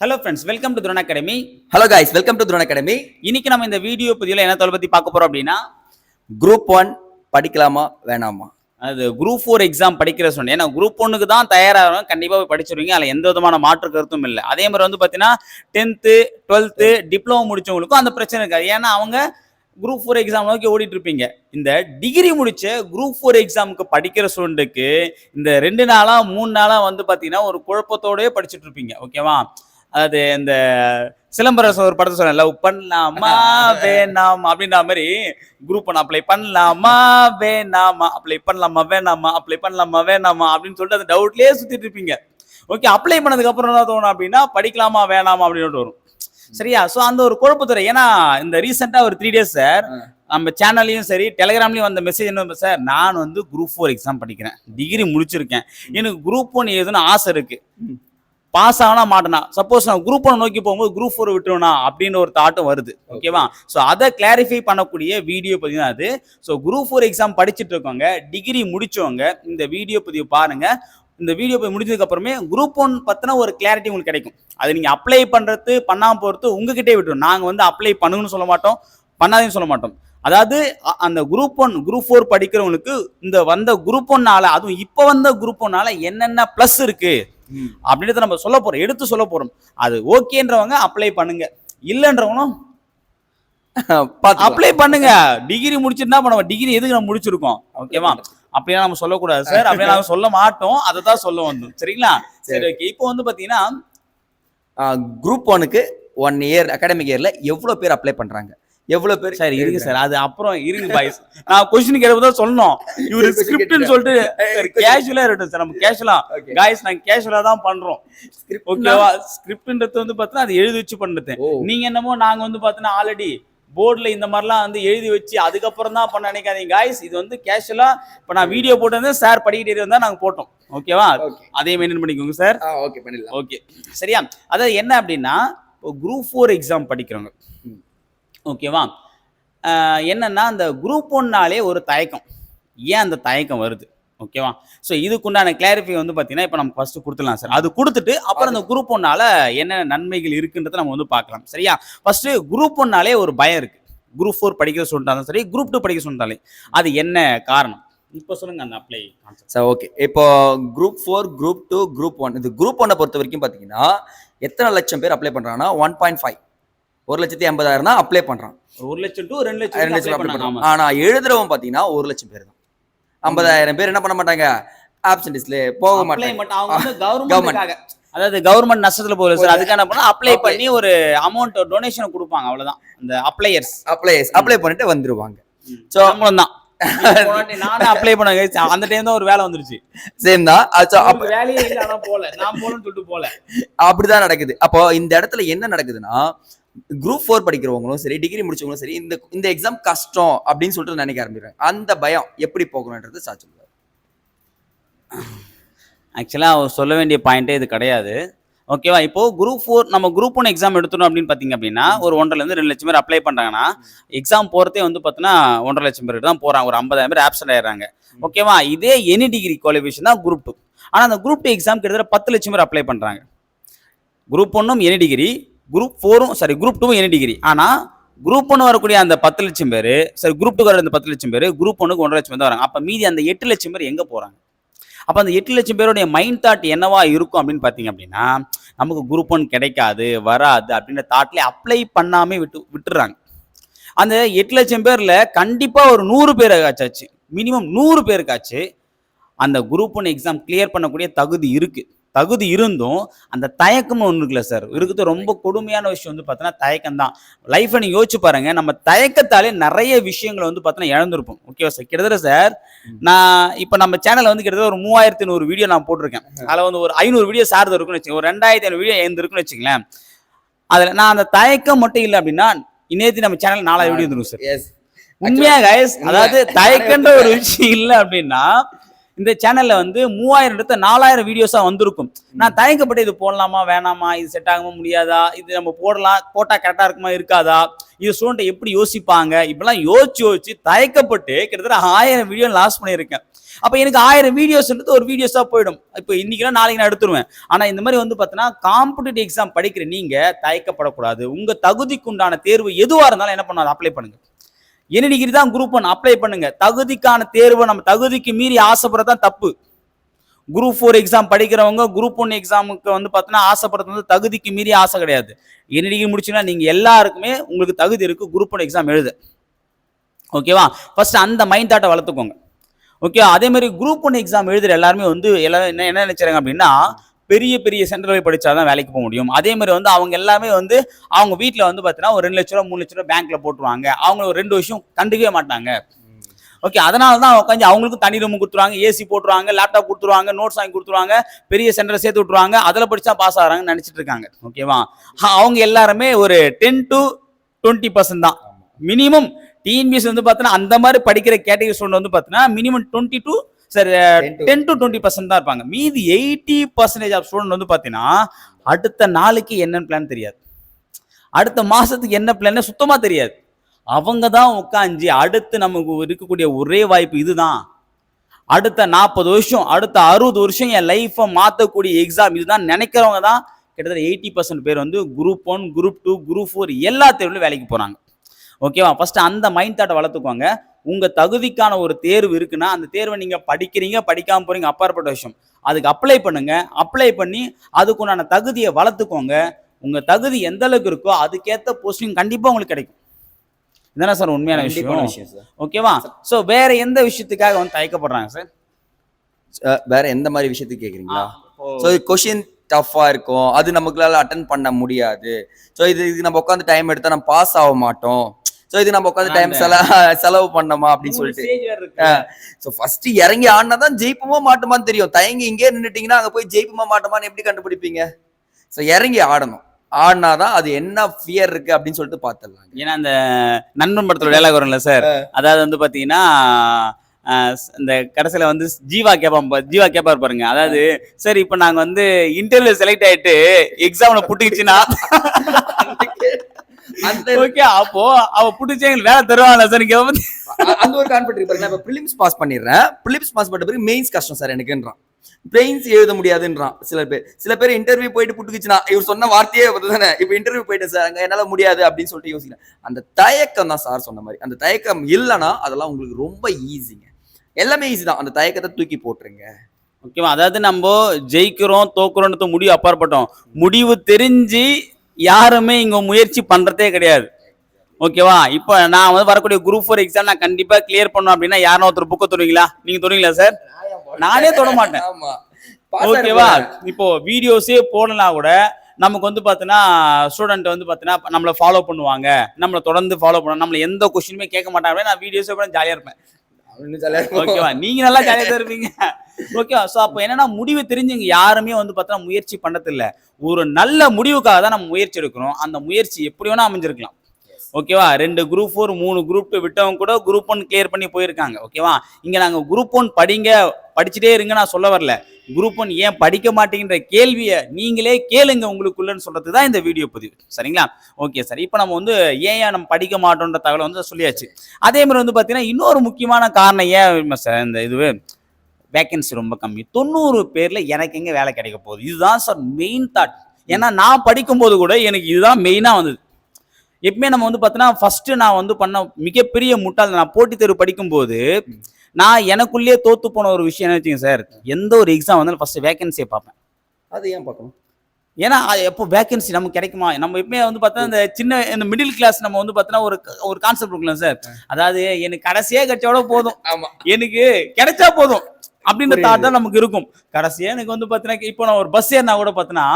Hello friends welcome to drone academy hello guys welcome to drone academy இன்னைக்கு நம்ம இந்த video பதிவில் என்ன தொலை பற்றி பார்க்க போறோம் அப்படின்னா குரூப் ஒன் படிக்கலாமா வேணாமா? அது குரூப் ஃபோர் எக்ஸாம் படிக்கிற சொன்னேன். ஏன்னா குரூப் ஒன்றுக்கு தான் தயாராகிறோம் கண்டிப்பாக போய் படிச்சிருவீங்க. அதில் எந்த விதமான மாற்று கருத்தும் இல்லை. அதே மாதிரி வந்து பார்த்தீங்கன்னா டென்த்து டுவெல்த்து டிப்ளமோ முடிச்சவங்களுக்கும் அந்த பிரச்சனை இருக்காது. ஏன்னா அவங்க குரூப் ஃபோர் எக்ஸாம் நோக்கி ஓடிட்டு இருப்பீங்க. இந்த டிகிரி முடிச்ச குரூப் ஃபோர் எக்ஸாமுக்கு படிக்கிற ஸ்டூடெண்ட்டுக்கு இந்த ரெண்டு நாளா மூணு நாளா வந்து பார்த்தீங்கன்னா ஒரு குழப்பத்தோடயே படிச்சுட்டு இருப்பீங்க. ஓகேவா அது இந்த சிலம்பரசன் ஒரு படத்தை சொன்ன லவ் பண்ணலாமா வேணாம்? அப்படின்ற மாதிரி குரூப் ஒன் அப்ளை பண்ணலாமா வேணாமா? அப்ளை பண்ணலாமா வேணாமா? அப்ளை பண்ணலாமா வேணாமா? அப்படின்னு சொல்லிட்டு அந்த டவுட்லயே சுத்திட்டு இருப்பீங்க. ஓகே அப்ளை பண்ணதுக்கு அப்புறம் என்ன தோணும் அப்படின்னா படிக்கலாமா வேணாமா? அப்படின்னு வரும். சரியா? சோ அந்த ஒரு குழப்பத்துறை ஏன்னா இந்த ரீசெண்டா ஒரு த்ரீ டேஸ் சார் நம்ம சேனல்லையும் சரி டெலிகிராம்லயும் வந்த மெசேஜ் என்ன சார் நான் வந்து குரூப் ஃபோர் எக்ஸாம் படிக்கிறேன். டிகிரி முடிச்சிருக்கேன். எனக்கு குரூப் ஒன் எழுதுன்னு ஆசை இருக்கு. பாஸ் ஆனா மாட்டேனா. சப்போஸ் நான் குரூப் ஒன் நோக்கி போகும்போது குரூப் ஃபோர் விட்டுருவனா அப்படின்னு ஒரு தாட்டும் வருது. ஓகேவா ஸோ அதை கிளாரிஃபை பண்ணக்கூடிய வீடியோ பதிவு தான் அது. ஸோ குரூப் ஃபோர் எக்ஸாம் படிச்சுட்டு இருக்கவங்க டிகிரி முடிச்சவங்க இந்த வீடியோ பதிவு பாருங்க. இந்த வீடியோ போய் முடிஞ்சதுக்கு அப்புறமே குரூப் ஒன் பத்தின ஒரு கிளாரிட்டி உங்களுக்கு கிடைக்கும். அது நீங்க அப்ளை பண்றது பண்ணாம போறது உங்ககிட்டே விட்டுரும். நாங்க வந்து அப்ளை பண்ணுங்கன்னு சொல்ல மாட்டோம் பண்ணாதேன்னு சொல்ல மாட்டோம். அதாவது அந்த குரூப் ஒன் குரூப் ஃபோர் படிக்கிறவங்களுக்கு இந்த வந்த குரூப் ஒன்னால அதுவும் இப்போ வந்த குரூப் ஒன்னால என்னென்ன ப்ளஸ் இருக்கு? அப்படின்றத நம்ம சொல்ல போறோம் எடுத்து சொல்ல போறோம். அது ஓகேன்றவங்க அப்ளை பண்ணுங்க. இல்லைன்றவங்களும். அப்ளை பண்ணுங்க. டிகிரி முடிச்சுட்டு என்ன பண்ணுவோம்? டிகிரி எதுக்கு நம்ம முடிச்சிருக்கோம்? ஓகேவா அப்படியே நம்ம சொல்லக்கூடாது சார் அப்படியே நாங்க சொல்ல மாட்டோம். அதை தான் சொல்ல வந்தோம் சரிங்களா? சரி ஓகே இப்போ வந்து பாத்தீங்கன்னா குரூப் ஒனுக்கு ஒன் இயர் அகாடமிக் இயர்ல எவ்வளவு பேர் அப்ளை பண்றாங்க? எவ்வளவு பேர் சரி இருக்கு சார். அது அப்புறம் இருங்க பாய்ஸ் நான் கொஸ்டின் கேட்கறப்ப சொல்லணும் இவரு Question ஸ்கிரிப்ட்னு சொல்லிட்டு கேஷுவலா இருக்கட்டும் சார். நம்ம கேஷுவலா Okay. காய்ஸ் நாங்க கேஷுவலா தான் பண்றோம். ஓகேவா ஸ்கிரிப்ட்ன்றது வந்து பாத்தீங்கன்னா அது எழுதி வச்சு பண்றது ஓ. நீங்க என்னமோ நாங்க வந்து பாத்தீங்கன்னா ஆல்ரெடி போர்டுல இந்த மாதிரிலாம் வந்து எழுதி வச்சு அதுக்கப்புறம் தான் பண்ண நினைக்காதீங்க காய்ஸ் இது வந்து கேஷுவலா இப்ப நான் வீடியோ போட்டு வந்து சார் படிக்கிட்டே இருந்தா நாங்க போட்டோம். ஓகேவா. அதே மெயின்டைன் பண்ணிக்கோங்க சார் ஓகே பண்ணிடலாம். ஓகே சரியா? அதாவது என்ன அப்படின்னா இப்போ குரூப் ஃபோர் எக்ஸாம் படிக்கிறவங்க. ஓகேவா? என்னன்னா அந்த குரூப் ஒன்னாலே ஒரு தயக்கம். ஏன் அந்த தயக்கம் வருது? ஓகேவா? ஸோ இதுக்குண்டான கிளாரிஃபை வந்து பார்த்தீங்கன்னா இப்போ நம்ம ஃபஸ்ட்டு கொடுத்துடலாம் சார் அது கொடுத்துட்டு அப்புறம் அந்த குரூப் ஒன்னால என்ன நன்மைகள் இருக்குன்றதை நம்ம வந்து பார்க்கலாம் சரியா? ஃபஸ்ட்டு குரூப் ஒன்னாலே ஒரு பயம் இருக்குது குரூப் ஃபோர் படிக்கிற சொல்லிட்டாலும் சரி குரூப் டூ படிக்க சொல்லிட்டாலே அது என்ன காரணம்? இப்போ சொல்லுங்க அந்த அப்ளை சார் ஓகே இப்போ group four group two group one இது குரூப் ஒன்னை பொறுத்த வரைக்கும் பார்த்தீங்கன்னா எத்தனை லட்சம் பேர் அப்ளை பண்ணுறாங்கன்னா ஒன் பாயிண்ட் ஃபைவ் ஒரு லட்சத்தி எண்பதாயிரம் தான் அப்ளை பண்றான். ஒரு லட்சம் டு ரெண்டு ரெண்டு லட்சம் லட்சம் apply அப்ளை பண்ணாங்க. பண்றான் ஆமா. ஆனா எழுதுறவன் பார்த்தீங்கன்னா ஒரு லட்சம் பேர் தான். ஐம்பதாயிரம் பேர் என்ன பண்ண மாட்டாங்க? ஆப்சன்டிஸ்ல போக மாட்டாங்க. அதாவது கவர்மெண்ட் நஷ்டத்துல போகுது சார் அதுக்கு என்ன பண்ணா அப்ளை. பண்ணி ஒரு அமௌண்ட் டொனேஷன் கொடுப்பாங்க அவ்வளவுதான். அந்த அப்ளையர்ஸ் அப்ளை அப்ளை பண்ணிட்டு வந்துருவாங்க. சோ சம்பளம் தான் நானும் அப்ளை பண்ண அந்த டைம் தான் ஒரு வேலை வந்துருச்சு. சேம் தான். எனக்கு வேலையே போல நான் போலன்னு சொல்லிட்டு போல அப்படிதான் நடக்குது. அப்போ இந்த இடத்துல என்ன நடக்குதுன்னா குரூப் ஃபோர் படிக்கிறவங்களும் சரி டிகிரி முடிச்சவங்களும் சரி இந்த இந்த எக்ஸாம் கஷ்டம் அப்படின்னு சொல்லிட்டு நினைக்க ஆரம்பிக்கிறாங்க அந்த பயம் எப்படி போகணுன்றது சார் சொல்லுவார். அவர் சொல்ல வேண்டிய பாயிண்ட்டே இது கிடையாது. ஓகேவா இப்போ குரூப் ஃபோர் நம்ம குரூப் ஒன் எக்ஸாம் எடுத்தோம் அப்படின்னு பார்த்தீங்க அப்படின்னா ஒரு ஒன்றரைலேருந்து ரெண்டு லட்சம் பேர் அப்ளை பண்ணுறாங்கன்னா எக்ஸாம் போகிறதே வந்து பார்த்தீங்கன்னா ஒன்றரை லட்சம் பேர் தான் போகிறாங்க ஒரு ஐம்பதாயிரம் பேர் ஆப்சன்ட் ஆயிடுறாங்க. ஓகேவா இதே எனி டிகிரி குவாலிஃபிகேஷன் தான் குரூப் டூ ஆனால் அந்த குரூப் டூ எக்ஸாம் கிட்டத்தட்ட பத்து லட்சம் பேர் அப்ளை பண்ணுறாங்க குரூப் ஒன்றும் எனி டிகிரி குரூப் ஃபோரும் சாரி குரூப் டூவும் எனி டிகிரி ஆனால் குரூப் ஒன்று வரக்கூடிய அந்த பத்து லட்சம் பேர் சரி குரூப் டூ வர அந்த பத்து லட்சம் பேர் குரூப் ஒன்றுக்கு ஒன்றரை லட்சம் பேர் தான் வராங்க. அப்போ மீதி அந்த எட்டு லட்சம் பேர் எங்கே போகிறாங்க அப்போ அந்த எட்டு லட்சம் பேருடைய மைண்ட் தாட் என்னவா இருக்கும் அப்படின்னு பார்த்தீங்க அப்படின்னா நமக்கு குரூப் ஒன் கிடைக்காது வராது அப்படின்ற தாட்லேயே அப்ளை பண்ணாமல் விட்டு விட்டுறாங்க. அந்த எட்டு லட்சம் பேரில் கண்டிப்பாக ஒரு நூறு பேருக்காச்சாச்சு. மினிமம் நூறு பேருக்காச்சு. அந்த குரூப் ஒன் எக்ஸாம் கிளியர் பண்ணக்கூடிய தகுதி இருக்குது தகுதி இருந்தும் அந்த தயக்கம்னு ஒன்று இருக்குல்ல சார் இருக்குது ரொம்ப கொடுமையான விஷயம் வந்து பார்த்தீங்கன்னா தயக்கம் தான் லைஃப்பை நீங்கள் யோசிச்சு பாருங்க நம்ம தயக்கத்தாலே நிறைய விஷயங்களை வந்து பார்த்தீங்கன்னா இழந்திருப்போம். ஓகேவா சார்? கிட்டத்தட்ட சார் நான் இப்போ நம்ம சேனல்ல வந்து கிட்டத்தட்ட ஒரு மூவாயிரத்தி நூறு வீடியோ நான் போட்டிருக்கேன். அதில் வந்து ஒரு ஐநூறு வீடியோ சார்து இருக்குன்னு வச்சுக்கோங்க. ஒரு ரெண்டாயிரத்தி ஐநூறு வீடியோ எழுந்து இருக்குன்னு வச்சுங்களேன் அதில் நான் அந்த தயக்கம் மட்டும் இல்லை அப்படின்னா இன்னேத்தி நம்ம சேனல் நாலாயிரம் வீடியோ வந்துடும் சார். எஸ் உண்மையா கைஸ் உண்மை. அதாவது தயக்கன்ற ஒரு விஷயம் இல்ல அப்படின்னா இந்த சேனல்ல வந்து மூவாயிரம் எடுத்த நாலாயிரம் வீடியோஸா வந்திருக்கும். நான் தயக்கப்பட்டு இது போடலாமா வேணாமா இது செட் ஆகுமா முடியாதா இது நம்ம போடலாம் போட்டா கரெக்டா இருக்குமா இருக்காதா இது ஸ்டூடெண்ட் எப்படி யோசிப்பாங்க? இப்படிலாம் யோசிச்சு யோசிச்சு தயக்கப்பட்டு கிட்டத்தட்ட ஆயிரம் வீடியோ லாஸ் பண்ணியிருக்கேன். அப்ப எனக்கு ஆயிரம் வீடியோஸ்ன்றது ஒரு வீடியோஸா போயிடும். இப்போ இன்னைக்கு நாளைக்கு நான் எடுத்துருவேன். ஆனா இந்த மாதிரி வந்து பார்த்தீங்கன்னா காம்படிட்டிவ் எக்ஸாம் படிக்கிற நீங்க தயக்கப்படக்கூடாது. உங்க தகுதிக்குண்டான தேர்வு எதுவா இருந்தாலும் என்ன பண்ணாது அப்ளை பண்ணுங்க. என்ன டிகிரி தான் குரூப் ஒன் அப்ளை பண்ணுங்க. தகுதிக்கான தேர்வை நம்ம தகுதிக்கு மீறி ஆசைப்படுறது தான் தப்பு. குரூப் ஃபோர் எக்ஸாம் படிக்கிறவங்க குரூப் ஒன் எக்ஸாமுக்கு வந்து பார்த்தீங்கன்னா ஆசைப்படுறது வந்து தகுதிக்கு மீறி ஆசை கிடையாது. என்ன டிகிரி முடிச்சுன்னா நீங்க எல்லாருக்குமே உங்களுக்கு தகுதி இருக்கு குரூப் ஒன் எக்ஸாம் எழுத. ஓகேவா ஃபர்ஸ்ட் அந்த மைண்ட் தாட்டை வளர்த்துக்கோங்க. ஓகே அதே மாதிரி குரூப் ஒன் எக்ஸாம் எழுதுற எல்லாருமே வந்து எல்லாரும் என்ன என்ன நினைச்சாங்க அப்படின்னா பெரிய பெரிய சென்டர் போய் படிச்சாதான் வேலைக்கு போக முடியும். அதே மாதிரி வந்து அவங்க எல்லாமே வந்து அவங்க வீட்டில் வந்து பார்த்தீங்கன்னா ஒரு ரெண்டு லட்ச ரூபா மூணு லட்ச ரூபா பேங்க்ல போட்டுருவாங்க. அவங்க ஒரு ரெண்டு வருஷம் கண்டுக்கவே மாட்டாங்க. ஓகே அதனால தான் உட்காந்து அவங்களுக்கும் தனி ரூம் கொடுத்துருவாங்க. ஏசி போட்டுருவாங்க லேப்டாப் கொடுத்துருவாங்க நோட்ஸ் வாங்கி கொடுத்துருவாங்க பெரிய சென்டரை சேர்த்து விட்டுருவாங்க. அதில் படிச்சா பாஸ் ஆகிறாங்கன்னு நினச்சிட்டு இருக்காங்க. ஓகேவா அவங்க எல்லாருமே ஒரு டென் டு டுவெண்ட்டி பர்சன்ட் தான். மினிமம் டிஎன்பிஎஸ் வந்து பார்த்தீங்கன்னா அந்த மாதிரி படிக்கிற கேட்டகரி ஸ்டூடெண்ட் வந்து பார்த்தீங்கன்னா மினிமம் டுவெண்ட்டி டூ சரி 10 to- ten to twenty percent தான் இருப்பாங்க. மீதி எயிட்டி பர்சன்டேஜ் ஆஃப் ஸ்டூடெண்ட் வந்து பார்த்தீங்கன்னா அடுத்த நாளைக்கு என்னன்னு பிளான் தெரியாது. அடுத்த மாசத்துக்கு என்ன பிளான் சுத்தமா தெரியாது. அவங்க தான் உட்காந்து அடுத்து நமக்கு இருக்கக்கூடிய ஒரே வாய்ப்பு இதுதான். அடுத்த நாற்பது வருஷம் அடுத்த அறுபது வருஷம் என் லைஃப்பை மாற்றக்கூடிய எக்ஸாம் இதுதான். நினைக்கிறவங்க தான் கிட்டத்தட்ட எயிட்டி பர்சன்ட் பேர் வந்து group one group two group four எல்லா தேர்வுலையும் வேலைக்கு போகிறாங்க ஓகேவா ஃபர்ஸ்ட் அந்த மைண்ட் தாட்டை வளர்த்துக்கோங்க. உங்க தகுதிக்கான ஒரு தேர்வு இருக்குன்னா அந்த தேர்வை நீங்க படிக்கிறீங்க படிக்காம போறீங்க அப்பாற்பட்ட விஷயம். அதுக்கு அப்ளை பண்ணுங்க. அப்ளை பண்ணி அதுக்குண்டான தகுதியை வளர்த்துக்கோங்க. உங்க தகுதி எந்த அளவுக்கு இருக்கோ அதுக்கேற்ற போஸ்டிங் கண்டிப்பா உங்களுக்கு கிடைக்கும். இதானே சார் உண்மையான விஷயம்? விஷயம் சார் ஓகேவா சோ வேற எந்த விஷயத்துக்காக வந்து தயக்கப்படுறாங்க சார் வேற எந்த மாதிரி விஷயத்துக்கு கேக்குறீங்களா? ஸோ கொஷின் டஃப்பா இருக்கும். அது நமக்குளால அட்டன் பண்ண முடியாது. ஸோ இது இது நம்ம உட்காந்து டைம் எடுத்தா நம்ம பாஸ் ஆக மாட்டோம். ஸோ இது நம்ம உட்காந்து டைம் செலவு பண்ணோமா அப்படின்னு சொல்லிட்டு. ஸோ ஃபர்ஸ்ட் இறங்கி ஆடினா தான் ஜெயிப்போமா மாட்டோமான்னு தெரியும். தயங்கி இங்கே நின்னுட்டீங்கன்னா அங்க போய் ஜெயிப்போமா மாட்டோமான்னு எப்படி கண்டுபிடிப்பீங்க? ஸோ இறங்கி ஆடணும். ஆடினாதான் அது என்ன ஃபியர் இருக்கு அப்படின்னு சொல்லிட்டு பார்த்துடலாம் ஏன்னா அந்த நண்பன் படத்தோட டைலாக் வரும்ல சார்? அதாவது வந்து பாத்தீங்கன்னா ஆஹ் இந்த கடைசியில வந்து ஜீவா கேப்பான் பா- ஜீவா கேப்பாரு பாருங்க. அதாவது சார் இப்போ நாங்க வந்து இன்டர்வியூ செலக்ட் ஆயிட்டு எக்ஸாம்ல புட்டுக்குச்சுன்னா ஓகே அப்போ அவ எங்களுக்கு வேலை தருவாங்கல்ல சார்? அ- அந்த ஒரு கான்ஃபிடன்ட் இருக்கு பாருங்க. இப்போ ப்ரிலிம்ஸ் பாஸ் பண்ணிடுறேன். ப்ரிலிம்ஸ் பாஸ் பண்ண பிறகு மெயின்ஸ் கஷ்டம் சார் எனக்குன்றான். பிரெயின்ஸ் எழுத முடியாதுன்றான். சில பேர் சில பேர் இன்டர்வியூ போயிட்டு புட்டுக்குச்சுனா இவர் சொன்ன வார்த்தையே தானே இப்போ இன்டர்வியூ போயிட்டேன் சார். அங்க என்னால முடியாது அப்படின்னு சொல்லிட்டு யோசிக்கிறேன். அந்த தயக்கம் தான் சார் சொன்ன மாதிரி. அந்த தயக்கம் இல்லைன்னா அதெல்லாம் உங்களுக்கு ரொம்ப ஈஸிங்க எல்லாமே ஈஸி தான். அந்த தயக்கத்தை தூக்கி போட்டுருங்க. ஓகேவா அதாவது நம்ம ஜெயிக்கிறோம் தோக்குறோன்றது முடிவு அப்பாற்பட்டோம். முடிவு தெரிஞ்சு யாருமே இங்க முயற்சி பண்றதே கிடையாது. ஓகேவா? இப்போ நான் வந்து வரக்கூடிய குரூப் ஃபோர் எக்ஸாம் நான் கண்டிப்பா கிளியர் பண்ணணும் அப்படின்னா யாரும் ஒருத்தர் புக்கை தொடுவீங்களா நீங்க தொடுவீங்களா சார் நானே தொட மாட்டேன். ஓகேவா? இப்போ வீடியோஸே போடலாம் கூட நமக்கு வந்து பார்த்தீங்கன்னா ஸ்டூடெண்ட் வந்து பார்த்தீங்கன்னா நம்மளை ஃபாலோ பண்ணுவாங்க. நம்மளை தொடர்ந்து ஃபாலோ பண்ண நம்மள எந்த கொஸ்டினுமே கேட்க மாட்டாங்க. நான் வீடியோஸே கூட ஜாலியாக இருப்பேன். ஓகேவா? நீங்க நல்லா ஜாலியாக இருப்பீங்க. ஓகேவா ஸோ அப்போ என்னன்னா முடிவு தெரிஞ்சுங்க யாருமே வந்து பார்த்தா முயற்சி பண்ணது இல்ல ஒரு நல்ல முடிவுக்காக தான் நம்ம முயற்சி எடுக்கிறோம். அந்த முயற்சி எப்படி வேணா அமைஞ்சிருக்கலாம். ஓகேவா ரெண்டு குரூப் ஃபோர் மூணு குரூப் விட்டவங்க கூட குரூப் ஒன் கிளியர் பண்ணி போயிருக்காங்க. ஓகேவா இங்க நாங்க குரூப் ஒன் படிங்க படிச்சுட்டே இருங்க நான் சொல்ல வரல. குரூப் ஒன் ஏன் படிக்க மாட்டேங்கிற கேள்வியை நீங்களே கேளுங்க உங்களுக்குள்ளன்னு சொல்றது தான் இந்த வீடியோ பதிவு. சரிங்களா? Okay sir. இப்போ நம்ம வந்து ஏன் ஏன் நம்ம படிக்க மாட்டோன்ற தகவலை வந்து சொல்லியாச்சு. அதே மாதிரி வந்து பார்த்தீங்கன்னா இன்னொரு முக்கியமான காரணம் ஏன் சார் இந்த இதுவே? வேகன்சி ரொம்ப கம்மி. தொண்ணூறு பேர்ல எனக்கு எங்க வேலை கிடைக்க போகுது? இதுதான் சார் மெயின் தாட் ஏன்னா நான் படிக்கும்போது கூட எனக்கு இதுதான் மெயினா வந்தது. எப்பவுமே நம்ம வந்து பார்த்தோன்னா ஃபர்ஸ்ட் நான் வந்து பண்ண மிகப்பெரிய முட்டாள் நான் போட்டித் தேர்வு படிக்கும்போது நான் எனக்குள்ளேயே தோத்து போன ஒரு விஷயம் என்ன வச்சுங்க சார் எந்த ஒரு எக்ஸாம் வந்தாலும் ஃபர்ஸ்ட் வேகன்சியை பார்ப்பேன். அது ஏன் பார்க்கணும்? ஏன்னா எப்போ வேகன்சி நமக்கு கிடைக்குமா? நம்ம எப்பவுமே வந்து பார்த்தா இந்த சின்ன இந்த மிடில் கிளாஸ் நம்ம வந்து பார்த்தோன்னா ஒரு ஒரு கான்செப்ட் இருக்கலாம் சார் அதாவது எனக்கு கடைசியே கிடைச்சோட போதும். எனக்கு கிடைச்சா போதும். அப்படின்ற. தாட் தான் நமக்கு இருக்கும். கடைசியா எனக்கு வந்து பாத்தீங்கன்னா இப்போ நான் ஒரு பஸ் ஏறினா கூட பாத்தீங்கன்னா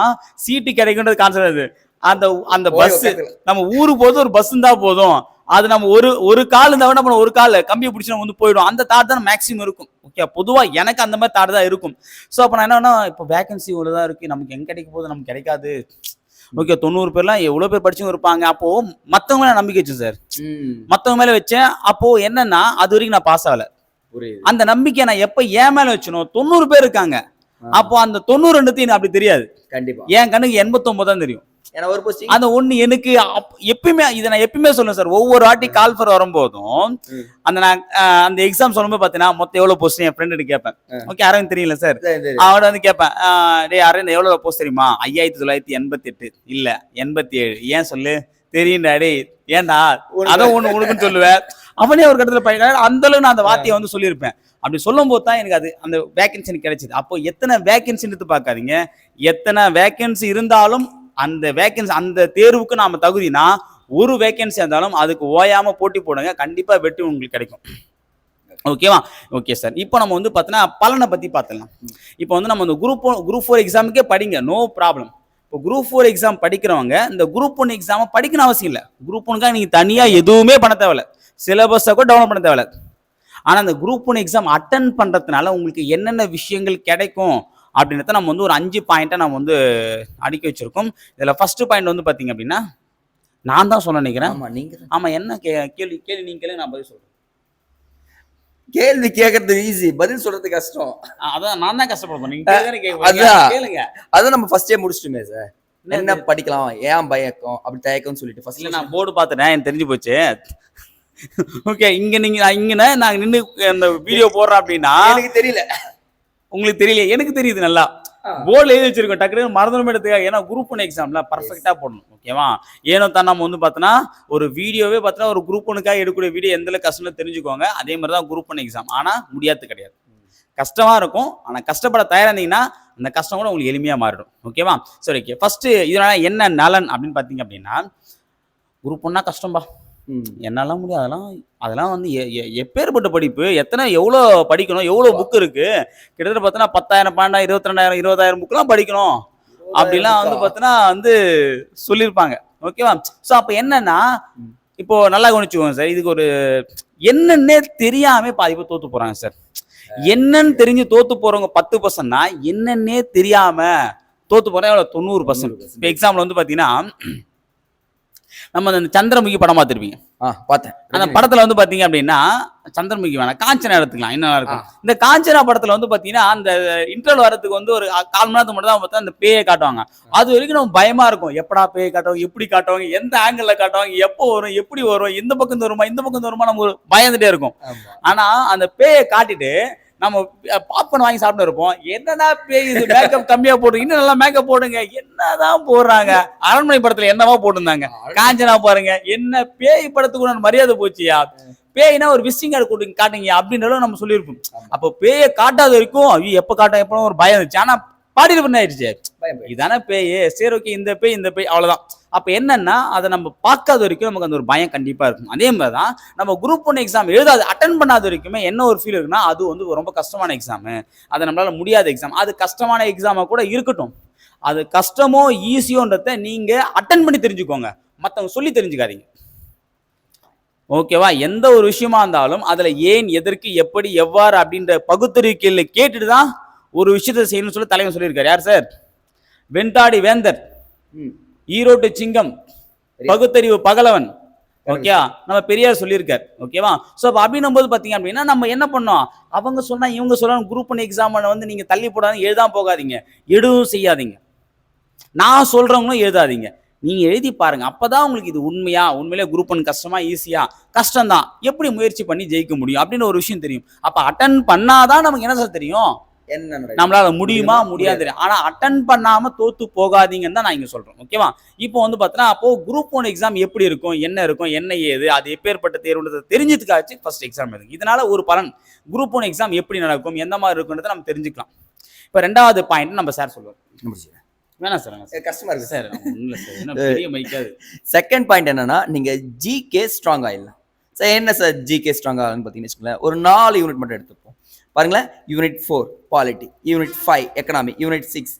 சீட்டு கிடைக்குன்றது கான்செப்ட் அது. அந்த அந்த பஸ். நம்ம ஊருக்கு போது ஒரு பஸ் இருந்தா போதும். அது நம்ம ஒரு ஒரு கால் இருந்தா கூட நம்ம ஒரு கால் கம்பியை பிடிச்சி நம்ம வந்து போயிடும் அந்த தாட் தான் மேக்ஸிமம் இருக்கும். ஓகே பொதுவா எனக்கு அந்த மாதிரி தாட் தான் இருக்கும். ஸோ அப்போ நான் என்னன்னா இப்போ வேகன்சி இவ்வளோதான் இருக்கு. நமக்கு எங்க கிடைக்க போகுது? நமக்கு கிடைக்காது. ஓகே தொண்ணூறு பேர்லாம் எவ்வளோ பேர் படிச்சவங்க இருப்பாங்க? அப்போ மத்தவங்க மேல நம்பிக்கை வச்சேன் சார் மத்தவங்க மேல வச்சேன். அப்போ என்னன்னா அது வரைக்கும் நான் பாஸ் ஆகல. அந்த நம்பிக்கையை நான் எப்ப ஏன் மேல வச்சனோ தொண்ணூறு பேர் இருக்காங்க. அப்போ அந்த தொண்ணூறு ரெண்டுத்தையும் அப்படி தெரியாது. கண்டிப்பா. என் கண்ணுக்கு எண்பத்தொன்பது தான் தெரியும். அந்த ஒண்ணு எனக்கு எப்பயுமே இதை நான் எப்பயுமே சொல்லுவேன் சார். ஒவ்வொரு வாட்டி கால் ஃபர் வரும்போதும். அந்த நான் அந்த எக்ஸாம் சொல்லும்போது பாத்தீங்கன்னா மொத்தம் எவ்வளவு போஸ்ட் என் ஃப்ரெண்டு கேட்பேன். ஓகே அரவிந்த் தெரியல சார்? அவட வந்து கேட்பேன். டேய் அரவிந்த் எவ்வளவு போஸ்ட் தெரியுமா? ஐயாயிரத்தி தொள்ளாயிரத்தி எண்பத்தி எட்டு இல்ல எண்பத்தி ஏழு ஏன் சொல்லு? தெரியும்டா டேய். ஏன்டா? அதான் ஒண்ணு உனக்குன்னு சொல்லுவேன். அவனே ஒரு கட்டத்துல பையன் அந்த அளவு நான் அந்த வார்த்தையை வந்து சொல்லியிருப்பேன். அப்படி சொல்லும் போது தான் எனக்கு அது அந்த வேகன்சி கிடைச்சது. அப்போ எத்தனை வேகன்சின்னு பார்க்காதீங்க. எத்தனை வேகன்சி இருந்தாலும் அந்த வேகன்சி அந்த தேர்வுக்கு நாம தகுதினா ஒரு வேகன்சி இருந்தாலும் அதுக்கு ஓயாம போட்டி போடுங்க. கண்டிப்பா வெற்றி உங்களுக்கு கிடைக்கும். ஓகேவா ஓகே சார் இப்போ நம்ம வந்து பார்த்தீங்கன்னா பலனை பத்தி பார்த்துக்கலாம் இப்போ வந்து நம்ம இந்த குரூப் குரூப் ஃபோர் எக்ஸாமுக்கே படிங்க. நோ ப்ராப்ளம் இப்போ குரூப் ஃபோர் எக்ஸாம் படிக்கிறவங்க இந்த குரூப் ஒன் எக்ஸாமை படிக்கணும் அவசியம் இல்லை. குரூப் ஒனுக்காக நீங்கள் தனியாக எதுவுமே பண்ண தேவையில்ல. சிலபஸை கூட டவுன்லோட் பண்ண தேவையில்ல. ஆனால் அந்த குரூப் ஒன் எக்ஸாம் அட்டன் பண்ணுறதுனால உங்களுக்கு என்னென்ன விஷயங்கள் கிடைக்கும் அப்படின்றத நம்ம வந்து ஒரு அஞ்சு பாயிண்ட்டை நம்ம வந்து அடுக்கி வச்சிருக்கோம். இதில் ஃபர்ஸ்ட் பாயிண்ட் வந்து பார்த்தீங்க அப்படின்னா நான் தான் சொல்ல நினைக்கிறேன். ஆமா நீங்க தான். ஆமாம் என்ன கே கேள்வி கேள்வி நீங்கள் கேளுங்க நான் பதில் சொல்கிறேன் கேள்வி கேட்கறது ஈஸி பதில் சொல்றது கஷ்டம். அதான் நான் தான் கஷ்டப்படுறேன் நீங்க அதான். கேளுங்க. அதான் நம்ம ஃபர்ஸ்டே முடிச்சிட்டுமே சார் என்ன படிக்கலாம்? ஏன் பயக்கம்? அப்படி தயக்கம்னு சொல்லிட்டு ஃபர்ஸ்ட் நான் போர்டு பார்த்துட்டேன் எனக்கு தெரிஞ்சு போச்சு. ஓகே இங்க நீங்க இங்கன நாங்க நின்னு அந்த வீடியோ போடுறோம் அப்படின்னா எனக்கு தெரியல. உங்களுக்கு தெரியல எனக்கு தெரியுது நல்லா. ஆ. போர்டில் எழுதி வச்சிருக்கோம் டக்குனு மறந்துடும் எடுத்துக்காக ஏன்னா குரூப் ஒன் எக்ஸாம்ல பர்ஃபெக்டா போடணும் ஓகேவா ஏனோ தான் நம்ம வந்து பார்த்தோன்னா ஒரு வீடியோவே பார்த்தோன்னா ஒரு குரூப் ஒனுக்காக எடுக்கக்கூடிய வீடியோ எந்த கஷ்டம்னு தெரிஞ்சுக்கோங்க. அதே மாதிரி தான் குரூப் ஒன் எக்ஸாம் ஆனா முடியாது கிடையாது. கஷ்டமா இருக்கும். ஆனா கஷ்டப்பட தயாரா இருந்தீங்கன்னா அந்த கஷ்டம் கூட உங்களுக்கு எளிமையா மாறிடும் ஓகேவா சரி ஓகே ஃபர்ஸ்ட் இதனால என்ன நலன் அப்படின்னு பார்த்தீங்க அப்படின்னா குரூப் ஒன்னா கஷ்டம்பா. ம். என்னால முடியும். அதெல்லாம் அதெல்லாம் வந்து எப்பேற்பட்ட படிப்பு? எத்தனை எவ்வளோ படிக்கணும்? எவ்வளோ புக் இருக்கு? கிட்டத்தட்ட பார்த்தோன்னா பத்தாயிரம் பன்னெண்டாயிரம் இருபத்தி ரெண்டாயிரம் இருபதாயிரம் புக்லாம் படிக்கணும். அப்படிலாம் வந்து பார்த்தோன்னா வந்து சொல்லியிருப்பாங்க. ஓகேவா ஸோ அப்போ என்னன்னா. இப்போ நல்லா கவனிச்சுக்கோங்க சார் இதுக்கு ஒரு என்னன்னே தெரியாம பாதி பேர் தோத்து போறாங்க சார் என்னன்னு தெரிஞ்சு தோத்து போறவங்க பத்து பர்சன்ட்னா என்னன்னே தெரியாம தோத்து போறேன் எவ்வளோ தொண்ணூறு பர்சன்ட் இப்போ எக்ஸாம்பிள் வந்து பார்த்தீங்கன்னா நம்ம அந்த சந்திரமுகி படம் பார்த்துருப்பீங்க ஆ பார்த்தேன். அந்த படத்துல வந்து பாத்தீங்க அப்படின்னா சந்திரமுகி வேணாம் காஞ்சனா எடுத்துக்கலாம் நல்லா இருக்கும். இந்த காஞ்சனா படத்துல வந்து பாத்தீங்கன்னா அந்த இன்டர்வல் வரதுக்கு வந்து ஒரு கால் மணி நேரத்துக்கு மட்டும் தான் பார்த்தா அந்த பேயை காட்டுவாங்க. அது வரைக்கும் நம்ம பயமா இருக்கும். எப்படா பேயை காட்டுவாங்க எப்படி காட்டுவாங்க எந்த ஆங்கிள் காட்டுவாங்க எப்போ வரும் எப்படி வரும் இந்த பக்கம் வருமா இந்த பக்கம் வருமா நம்ம பயந்துட்டே இருக்கும். ஆனா அந்த பேயை காட்டிட்டு நம்ம பாப்கார்ன் வாங்கி சாப்பிட்டு இருப்போம். என்னடா பேய் இது? மேக்கப் கம்மியா போடுங்க இன்னும் நல்லா மேக்கப் போடுங்க. என்னதான் போடுறாங்க? அரண்மனை படத்துல என்னவா போட்டிருந்தாங்க? காஞ்சனா பாருங்க. என்ன பேய் படத்துக்கு மரியாதை போச்சியா? பேய்னா ஒரு விசிங் கார்டு கொடுங்க காட்டுங்க. அப்படின்றத நம்ம சொல்லியிருப்போம். அப்போ பேயை காட்டாத வரைக்கும் ஐயோ எப்ப காட்டும் எப்போ ஒரு பயம் இருந்துச்சு. ஆனா பாடியில் பண்ண ஆயிடுச்சு. இதானே பேய். சரி ஓகே இந்த பேய் இந்த பேய் அவ்வளவுதான். அப்போ என்னன்னா அதை நம்ம பார்க்காத வரைக்கும் நமக்கு அந்த ஒரு பயம் கண்டிப்பாக இருக்கும். அதே மாதிரி தான் நம்ம குரூப் ஒன் எக்ஸாம் எழுதாது அட்டன் பண்ணாத வரைக்குமே என்ன ஒரு ஃபீல் இருக்குன்னா அது வந்து ரொம்ப கஷ்டமான எக்ஸாமு அதை நம்மளால் முடியாத எக்ஸாம் அது கஷ்டமான எக்ஸாமாக கூட இருக்கட்டும். அது கஷ்டமோ ஈஸியோன்றத நீங்கள் அட்டன் பண்ணி தெரிஞ்சுக்கோங்க. மற்றவங்க சொல்லி தெரிஞ்சுக்காதீங்க. ஓகேவா? எந்த ஒரு விஷயமா இருந்தாலும் அதில் ஏன் எதற்கு எப்படி எவ்வாறு அப்படின்ற பகுத்தறிக்கையில கேட்டுட்டு தான் ஒரு விஷயத்தை செய்யணும்னு சொல்லி தலைவன் சொல்லியிருக்காரு. யார் சார்? வெண்டாடி வேந்தர். ம். ஈரோட்டு சிங்கம் பகுத்தறிவு பகலவன். ஓகேவா நம்ம பெரியார் சொல்லியிருக்கார். ஓகேவா? ஸோ அப்போ அப்படின்னும் போது பார்த்தீங்க அப்படின்னா நம்ம என்ன பண்ணோம் அவங்க சொன்னா இவங்க சொல்லணும் குரூப் ஒன் எக்ஸாம் வந்து நீங்க தள்ளி போடாதீங்க எழுதாம போகாதீங்க. எதுவும் செய்யாதீங்க. நான் சொல்றவங்களும் எழுதாதீங்க. நீங்க எழுதி பாருங்க. அப்பதான் உங்களுக்கு இது உண்மையா? உண்மையிலே குரூப் ஒன் கஷ்டமா? ஈஸியா கஷ்டம்தான். எப்படி முயற்சி பண்ணி ஜெயிக்க முடியும்? அப்படின்னு ஒரு விஷயம் தெரியும். அப்ப அட்டன் பண்ணாதான் நமக்கு என்ன சார் தெரியும்? என்ன? நம்மளால முடியுமா? முடியாது. ஆனா அட்டன் பண்ணாம தோத்து போகாதீங்கன்னு தான் நான் இங்க சொல்றேன். ஓகேவா இப்போ வந்து பார்த்தீங்கன்னா அப்போ குரூப் ஒன் எக்ஸாம் எப்படி இருக்கும்? என்ன இருக்கும்? என்ன ஏது? அது எப்பேற்பட்ட தேர்வுன்றதை தெரிஞ்சதுக்காச்சு ஃபர்ஸ்ட் எக்ஸாம் எழுதுங்க இதனால ஒரு பலன். குரூப் ஒன் எக்ஸாம் எப்படி நடக்கும்? எந்த மாதிரி இருக்குன்றதை நம்ம தெரிஞ்சுக்கலாம். இப்போ ரெண்டாவது பாயிண்ட் நம்ம சார் சொல்லுவோம். வேணாம் சார் கஷ்டமா இருக்கு சார் பெரிய மைக்காது செகண்ட் பாயிண்ட் என்னன்னா நீங்க ஜிகே ஸ்ட்ராங் ஆயிடலாம். சார் என்ன சார் ஜிகே ஸ்ட்ராங் ஆகலன்னு பார்த்தீங்கன்னு வச்சுக்கோங்களேன் ஒரு நாலு யூனிட் மட்டும் எடுத்துப்போம். பாருங்களேன் unit four polity unit five economy unit six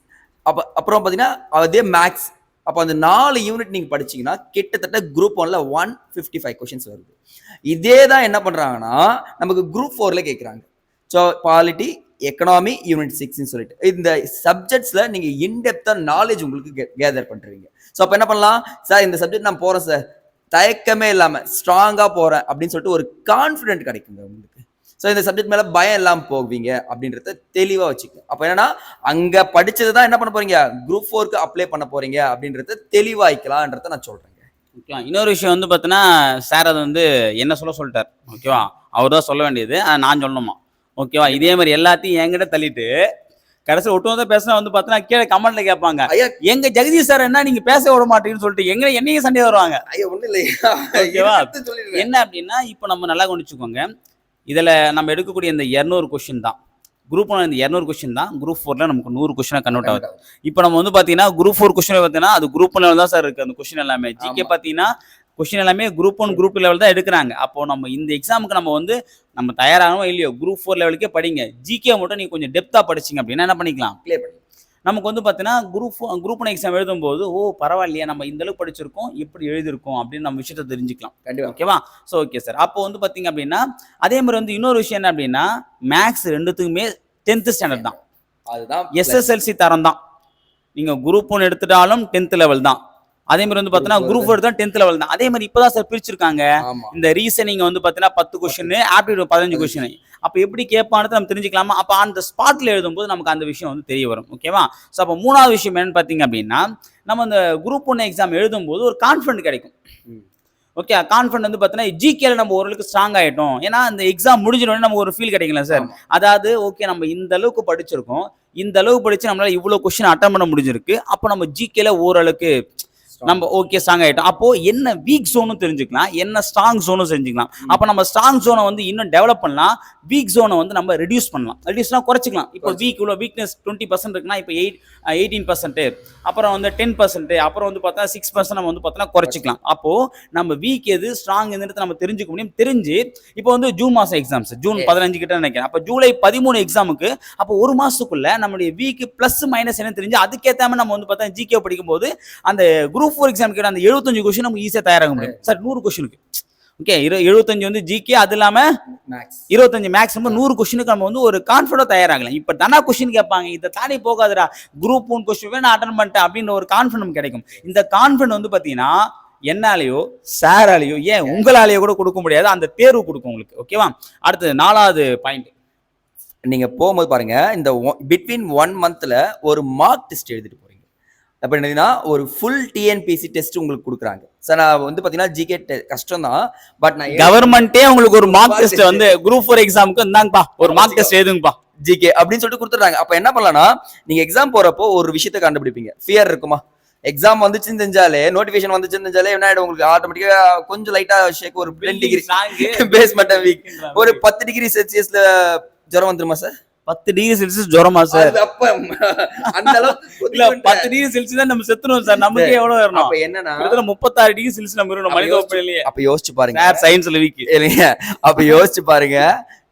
அப்போ அப்புறம் பார்த்தீங்கன்னா அதே மேக்ஸ் அப்போ அந்த நாலு யூனிட் நீங்கள் படிச்சீங்கன்னா கிட்டத்தட்ட குரூப் ஒன்ல ஒன் ஃபிஃப்டி ஃபைவ் கொஷின்ஸ் வருது. இதே தான் என்ன பண்ணுறாங்கன்னா நமக்கு குரூப் ஃபோரில் கேட்குறாங்க ஸோ பாலிட்டி எக்கனாமி யூனிட் சிக்ஸ்னு சொல்லிட்டு. இந்த சப்ஜெக்ட்ஸில் நீங்கள் இன்டெப்த்தாக நாலேஜ் உங்களுக்கு கேதர் பண்ணுறீங்க ஸோ அப்போ என்ன பண்ணலாம்? சார் இந்த சப்ஜெக்ட் நான் போகிறேன் சார் தயக்கமே இல்லாமல் ஸ்ட்ராங்காக போகிறேன் அப்படின்னு சொல்லிட்டு ஒரு கான்ஃபிடென்ட் கிடைக்குங்க உங்களுக்கு. ஸோ இந்த சப்ஜெக்ட் மேல பயம் இல்லாம போவீங்க அப்படின்றத தெளிவா வச்சுக்கணும் அப்ப என்னன்னா அங்க படிச்சது தான் என்ன பண்ண போறீங்க? குரூப் ஃபோருக்கு அப்ளை பண்ண போறீங்க அப்படின்றத தெளிவாய்க்கலாம்ன்றத நான் சொல்றேங்க. ஓகேவா? இன்னொரு விஷயம் வந்து பார்த்தீங்கன்னா சார் அது வந்து என்ன சொல்ல சொல்லிட்டார். ஓகேவா? அவர் தான் சொல்ல வேண்டியது. நான் சொல்லணுமா? ஓகேவா? இதே மாதிரி எல்லாத்தையும் என்கிட்ட தள்ளிட்டு கடைசியில் ஒட்டுமொத்த பேசினா வந்து பார்த்தீங்கன்னா கீழே கமெண்ட்ல கேட்பாங்க. ஐயா. எங்க ஜெகதீஷ் சார் என்ன நீங்க பேச விட மாட்டீங்கன்னு சொல்லிட்டு எங்க என்னையும் சண்டை வருவாங்க. ஐயா ஒண்ணு இல்லையா? ஓகேவா? என்ன அப்படின்னா இப்போ நம்ம நல்லா கவனிச்சுக்கோங்க. இதுல நம்ம எடுக்கக்கூடிய இந்த இரநூறு கொஸ்டின் தான். குரூப் ஒன் இந்த இரநூறு கொஸ்டின் தான். குரூப் ஃபோர்ல நமக்கு நூறு கொஸ்டினாக கன்வெர்ட் ஆகுது. இப்போ நம்ம வந்து பாத்தீங்கன்னா குரூப் ஃபோர் கொஸ்டின் பார்த்தீங்கன்னா அது குரூப் ஒன் தான் சார் இருக்கு அந்த கொஸ்டின் எல்லாமே. ஜிகே. பார்த்தீங்கன்னா கொஸ்டின் எல்லாமே குரூப் ஒன் குரூப் லெவல் தான் எடுக்கிறாங்க. அப்போ நம்ம இந்த எக்ஸாமுக்கு நம்ம வந்து நம்ம தயாராகணும் இல்லையோ? குரூப் ஃபோர் லெவலுக்கே படிங்க. ஜிகே மட்டும் நீங்க கொஞ்சம் டெப்தா படிச்சீங்க அப்படின்னா என்ன பண்ணிக்கலாம்? Clear பண்ணி. நமக்கு வந்து பார்த்தீங்கன்னா குரூப் குரூப் ஒன் எக்ஸாம் எழுதும்போது ஓ பரவாயில்லையா நம்ம இந்த அளவுக்கு படிச்சிருக்கோம் எப்படி எழுதிருக்கோம் அப்படின்னு நம்ம விஷயத்தை தெரிஞ்சுக்கலாம். கண்டிப்பா. ஓகேவா? ஸோ ஓகே சார் அப்போ வந்து பார்த்தீங்க அப்படின்னா அதே மாதிரி வந்து இன்னொரு விஷயம் என்ன அப்படின்னா மேக்ஸ் ரெண்டுத்துக்குமே டென்த்து ஸ்டாண்டர்ட் தான். அதுதான் எஸ்எஸ்எல்சி தரம் தான். நீங்கள் குரூப் ஒன் எடுத்துட்டாலும் டென்த் லெவல் தான். அதே மாதிரி வந்து பார்த்தீங்கன்னா குரூப் எடுத்தா டென்த் லெவல் தான். அதே மாதிரி இப்போதான் சார் பிரிச்சிருக்காங்க. இந்த ரீசனிங் வந்து பார்த்தீங்கன்னா பத்து கொஸ்டின் ஆப்டிடியூட் பதினஞ்சு கொஸ்டின் அப்போ எப்படி கேட்பான்னு நம்ம தெரிஞ்சுக்கலாமா? அப்போ அந்த ஸ்பாட்ல எழுதும்போது நமக்கு அந்த விஷயம் வந்து தெரிய வரும். ஓகேவா ஸோ அப்போ மூணாவது விஷயம் என்னன்னு பார்த்தீங்க அப்படின்னா நம்ம அந்த குரூப் ஒன் எக்ஸாம் எழுதும்போது ஒரு கான்ஃபிடென்ட் கிடைக்கும். ஓகே கான்ஃபிடென்ட் வந்து பார்த்தீங்கன்னா ஜிகேல நம்ம ஓரளவுக்கு ஸ்ட்ராங் ஆயிட்டோம். ஏன்னா அந்த எக்ஸாம் முடிஞ்சிடனே நம்ம ஒரு ஃபீல் கிடைக்கல சார். அதாவது ஓகே நம்ம இந்த அளவுக்கு படிச்சிருக்கோம். இந்த அளவுக்கு படிச்சு நம்மளால இவ்வளவு கொஸ்டின் அட்டன் பண்ண முடிஞ்சிருக்கு. அப்போ நம்ம ஜிகேல ஓரளவுக்கு நம்ம ஓகே ஸ்ட்ராங் ஆயிட்டோம். அப்போ என்ன வீக் ஜோனும் தெரிஞ்சுக்கலாம் என்ன ஸ்ட்ராங் ஜோனும் தெரிஞ்சுக்கலாம் அப்போ நம்ம ஸ்ட்ராங் ஜோனை வந்து இன்னும் டெவலப் பண்ணலாம். வீக் ஜோனை வந்து நம்ம ரெடியூஸ் பண்ணலாம். ரெடியூஸ்னா குறைச்சிக்கலாம். இப்போ வீக் இவ்வளோ வீக்னஸ் டுவெண்ட்டி பர்சன்ட் இருக்குன்னா இப்போ எயிட் எயிட்டீன் பர்சன்ட் அப்புறம் வந்து டென் பர்சன்ட் அப்புறம் வந்து பார்த்தா சிக்ஸ் பர்சன்ட் நம்ம வந்து பார்த்தோன்னா குறைச்சிக்கலாம். அப்போ நம்ம வீக் எது ஸ்ட்ராங் எதுன்றது நம்ம தெரிஞ்சுக்க முடியும். தெரிஞ்சு இப்போ வந்து ஜூன் மாதம் எக்ஸாம்ஸ் ஜூன். பதினஞ்சு கிட்ட நினைக்கிறேன். அப்போ ஜூலை பதிமூணு எக்ஸாமுக்கு அப்போ ஒரு மாசத்துக்குள்ள நம்மளுடைய வீக் ப்ளஸ் மைனஸ் என்ன தெரிஞ்சு அதுக்கேற்றாம நம்ம வந்து பார்த்தா ஜிகே படிக்கும் போது அந்த குரூப் ஃபோர் எக்ஸாம் கேட்ட அந்த எழுபத்தஞ்சு கொஸ்டின் நமக்கு ஈஸியாக தயாராக முடியும். சார் நூறு கொஸ்டினுக்கு ஓகே இரு எழுபத்தஞ்சு வந்து ஜிகே அது இல்லாம மேக்ஸ் இருபத்தஞ்சு மேக்ஸிமம் நூறு கொஸ்டினுக்கு நம்ம வந்து ஒரு கான்ஃபிடன்ட் தயாராகலாம். இப்போ தானா கொஸ்டின் கேட்பாங்க இதை தாண்டி போகாதுடா குரூப் ஒன் கொஸ்டின் நான் அட்டன் பண்ணிட்டேன் அப்படின்னு ஒரு கான்ஃபிடன்ட் கிடைக்கும். இந்த கான்ஃபிடன்ட் வந்து பார்த்தீங்கன்னா என்னாலேயோ சாராலேயோ ஏன் உங்களாலேயோ கூட கொடுக்க முடியாது அந்த தேர்வு கொடுக்கும் உங்களுக்கு. ஓகேவா அடுத்தது நாலாவது பாயிண்ட் நீங்க போகும்போது பாருங்க இந்த பிட்வீன் ஒன் மந்த்ல ஒரு மார்க் டெஸ்ட் எழுதிட்டு அப்ப என்னதுன்னா ஒரு ஃபுல் டிஎன்பிசி டெஸ்ட் உங்களுக்கு கொடுக்குறாங்க. சார் நான் வந்து பாத்தீங்கன்னா ஜிகே கஷ்டம் தான் பட் நான் கவர்மெண்ட்டே உங்களுக்கு ஒரு மார்க் டெஸ்ட் வந்து குரூப் ஃபோர் எக்ஸாமுக்கு இந்தாங்கப்பா. ஒரு மார்க் டெஸ்ட் எழுதுங்கப்பா. ஜிகே அப்படின்னு சொல்லிட்டு கொடுத்துட்றாங்க. அப்ப என்ன பண்ணலாம்னா நீங்க எக்ஸாம் போறப்போ ஒரு விஷயத்த கண்டுபிடிப்பீங்க. ஃபியர் இருக்குமா? எக்ஸாம் வந்துச்சுன்னு தெரிஞ்சாலே நோட்டிபிகேஷன் வந்துச்சுன்னு தெரிஞ்சாலே என்ன ஆயிடும்? உங்களுக்கு ஆட்டோமேட்டிக்கா கொஞ்சம் லைட்டா ஷேக் ஒரு டென் டிகிரி பேஸ்மெண்ட் வீக் ஒரு பத்து டிகிரி செல்சியஸ்ல ஜுரம் வந்துருமா சார் பத்து டிகிரி செல்சியஸ் ஜுரமா சார். அப்ப அந்த அளவுக்கு இல்ல பத்து டிகிரி செல்சியஸ் தான் நம்ம செத்துருவோம் சார். நமக்கு எவ்வளவு வரணும் அப்ப என்னன்னா கிட்டத்தட்ட முப்பத்தாறு டிகிரி செல்சியஸ் நம்ம இருக்கணும் மனித வெப்பநிலையே அப்ப யோசிச்சு பாருங்க. சார் சயின்ஸ்ல வீக் இல்லைங்க. அப்ப யோசிச்சு பாருங்க.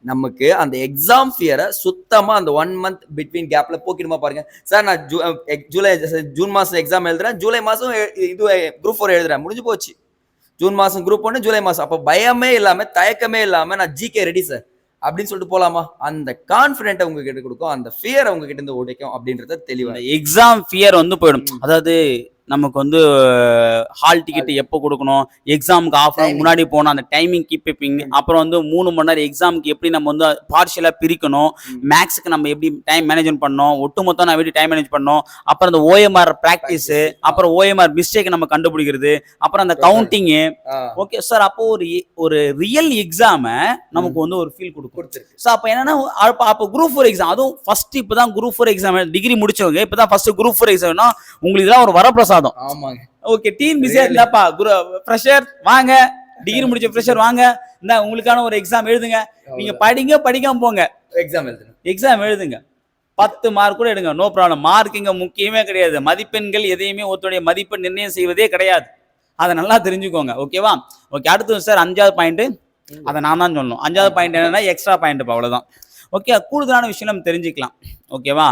நமக்கு அந்த எக்ஸாம் ஃபியரை சுத்தமா அந்த ஒன் மந்த் பிட்வீன் கேப்ல போக்கிடுமா பாருங்க. சார் நான் எக்- ஜூலை ஜூன் மாசம் எக்ஸாம் எழுதுறேன். ஜூலை மாசம் இது குரூப் ஃபோர் எழுதுறேன். முடிஞ்சு போச்சு. ஜூன் மாசம் குரூப் ஒன்று ஜூலை மாசம். அப்ப பயமே இல்லாம தயக்கமே இல்லாம நான் ஜிகே ரெடி சார் அப்படின்னு சொல்லிட்டு போலாமா? அந்த கான்பிடென்ட் உங்க கிட்ட கொடுக்கும் அந்த ஃபியர் உங்க கிட்ட இருந்து உடைக்கும் அப்படின்றத தெளிவா. எக்ஸாம் ஃபியர் வந்து போயிடும். அதாவது நமக்கு வந்து ஹால் டிக்கெட் எப்போ கொடுக்கணும்? எக்ஸாமுக்கு ஆஃப். முன்னாடி போகணும் அந்த டைமிங் கீப்பிங் அப்புறம் வந்து மூணு மணி நேரம் எக்ஸாமுக்கு எப்படி நம்ம வந்து பார்ஷியலாக பிரிக்கணும். மேக்ஸுக்கு நம்ம எப்படி டைம் மேனேஜ்மெண்ட் பண்ணோம் ஒட்டுமொத்தம் நான் எப்படி டைம் மேனேஜ் பண்ணோம் அப்புறம் அந்த ஓஎம்ஆர் ப்ராக்டிஸ். அப்புறம் ஓஎம்ஆர் மிஸ்டேக் நம்ம கண்டுபிடிக்கிறது. அப்புறம் அந்த கவுண்டிங்கு ஓகே சார் அப்போ ஒரு ஒரு ரியல் எக்ஸாமை நமக்கு வந்து ஒரு ஃபீல் கொடுக்கும். ஸோ அப்போ என்னன்னா அப்போ அப்போ குரூப் ஃபோர் எக்ஸாம் அதுவும் ஃபர்ஸ்ட் இப்போ தான் குரூப் ஃபோர் எக்ஸாம் டிகிரி முடிச்சவங்க இப்போ தான் ஃபர்ஸ்ட் குரூப் ஃபோர் எக்ஸாம்னா உங்களுக்கு இதெல்லாம் ஒரு வரப்பிரசாதம். ஆமாங்க. ஓகே டீன் பிஸியா இருந்தாப்பா குரு ஃப்ரெஷர் வாங்க. டிகிரி முடிச்ச ஃப்ரெஷர் வாங்க. இந்த உங்களுக்கான ஒரு எக்ஸாம் எழுதுங்க. நீங்க படிங்க படிக்காம போங்க. எக்ஸாம் எழுதுறேன் எக்ஸாம் எழுதுங்க. பத்து மார்க் கூட எடுங்க. நோ ப்ராப்ளம் மார்க் இங்க முக்கியமே கிடையாது. மதிப்பெண்கள் எதையுமே ஒருத்தருடைய மதிப்பெண் நிர்ணயம் செய்வதே கிடையாது. அதை நல்லா தெரிஞ்சுக்கோங்க. ஓகேவா ஓகே அடுத்து சார் அஞ்சாவது பாயிண்ட் அதை நான் தான் சொல்லணும். அஞ்சாவது பாயிண்ட் என்னன்னா எக்ஸ்ட்ரா பாயிண்ட் அவ்வளவுதான். ஓகே கூடுதலான விஷயம் நம்ம தெரிஞ்சுக்கலாம். ஓகேவா